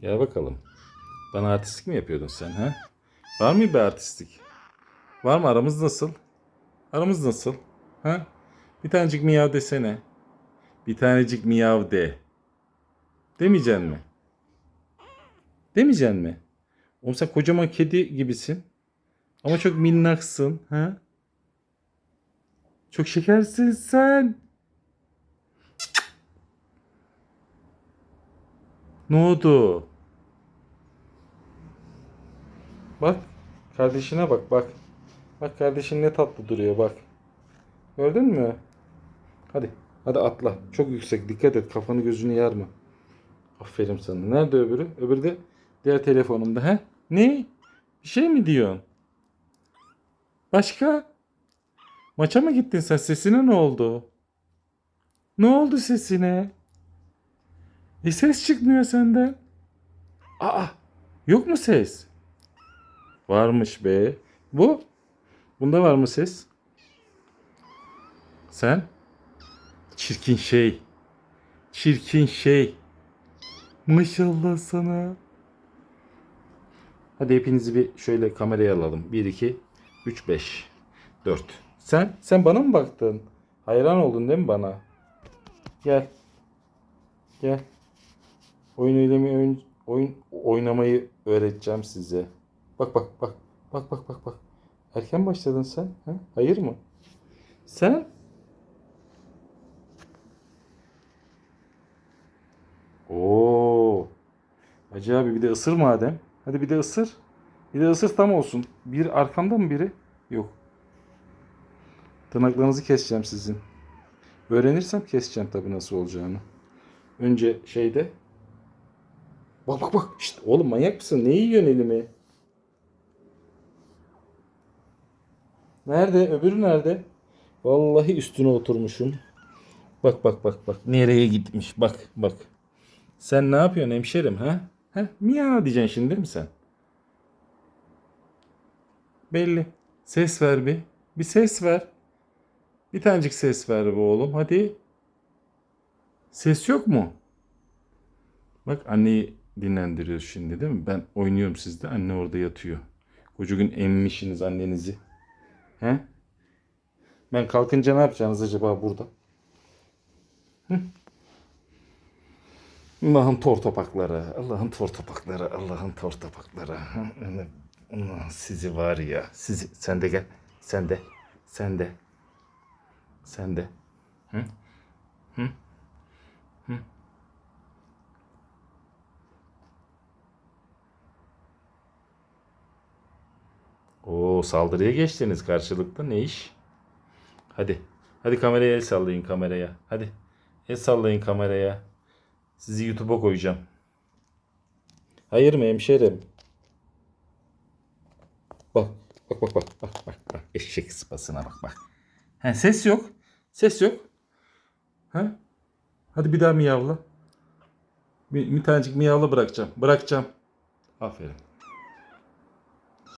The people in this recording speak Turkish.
Gel bakalım. Bana artistlik mi yapıyordun sen ha? Var mı bir artistlik? Var mı aramız nasıl? Aramız nasıl? Ha? Bir tanecik miyav desene. Bir tanecik miyav de. Demeyeceksin mi? Demeyeceksin mi? Oğlum sen kocaman kedi gibisin. Ama çok minnaksın. Ha? Çok şekersin sen. Ne oldu? Bak. Kardeşine bak bak. Bak kardeşin ne tatlı duruyor bak. Gördün mü? Hadi. Hadi atla. Çok yüksek. Dikkat et. Kafanı gözünü yarma. Aferin sana. Nerede öbürü? Öbürü de diğer telefonumda. He? Ne? Bir şey mi diyorsun? Başka? Maça mı gittin sen? Sesine ne oldu? Ne oldu sesine? E ses çıkmıyor senden. Aa, yok mu ses? Varmış be. Bu? Bunda var mı ses? Sen? Çirkin şey. Çirkin şey. Maşallah sana. Hadi hepinizi bir şöyle kameraya alalım. 1, 2, 3, 5, 4. Sen? Sen bana mı baktın? Hayran oldun değil mi bana? Gel. Gel. Oyun oynamayı, oyun, oynamayı öğreteceğim size. Bak bak bak. Bak bak bak bak. Erken başladın sen. Ha? Hayır mı? Sen? Oo. Hacı abi bir de ısır madem. Hadi bir de ısır. Bir de ısır tam olsun. Bir arkamda mı biri? Yok. Tırnaklarınızı keseceğim sizin. Öğrenirsem keseceğim tabii nasıl olacağını. Önce şeyde. Bak bak bak. İşte oğlum manyak mısın? Ne yiyorsun elimi? Nerede? Öbürü nerede? Vallahi üstüne oturmuşum. Bak bak bak bak. Nereye gitmiş? Bak bak. Sen ne yapıyorsun hemşerim ha? Ha? Miyav diyeceksin şimdi değil mi sen? Belli. Ses ver bir. Bir ses ver. Bir tanecik ses ver be oğlum. Hadi. Ses yok mu? Bak anneyi dinlendiriyoruz şimdi değil mi? Ben oynuyorum sizde. Anne orada yatıyor. Koca gün emmişsiniz annenizi. He? Ben kalkınca ne yapacaksınız acaba burada? Hı? Allah'ın tor topakları, Allah'ın tor topakları, Allah'ın tor topakları. Sizi var ya, sizi sen de gel, sen de, sen de, sen de. Hı? Hı? Hı? Oo saldırıya geçtiniz karşılıklı ne iş? Hadi. Hadi kameraya el sallayın kameraya. Hadi. El sallayın kameraya. Sizi YouTube'a koyacağım. Hayır mı hemşerim? Bak. Bak bak bak bak bak bak. Eşek sıpasına bak bak. He, ses yok. Ses yok. Ha? Hadi bir daha miyavla. Bir, bir tanecik miyavla bırakacağım. Bırakacağım. Aferin.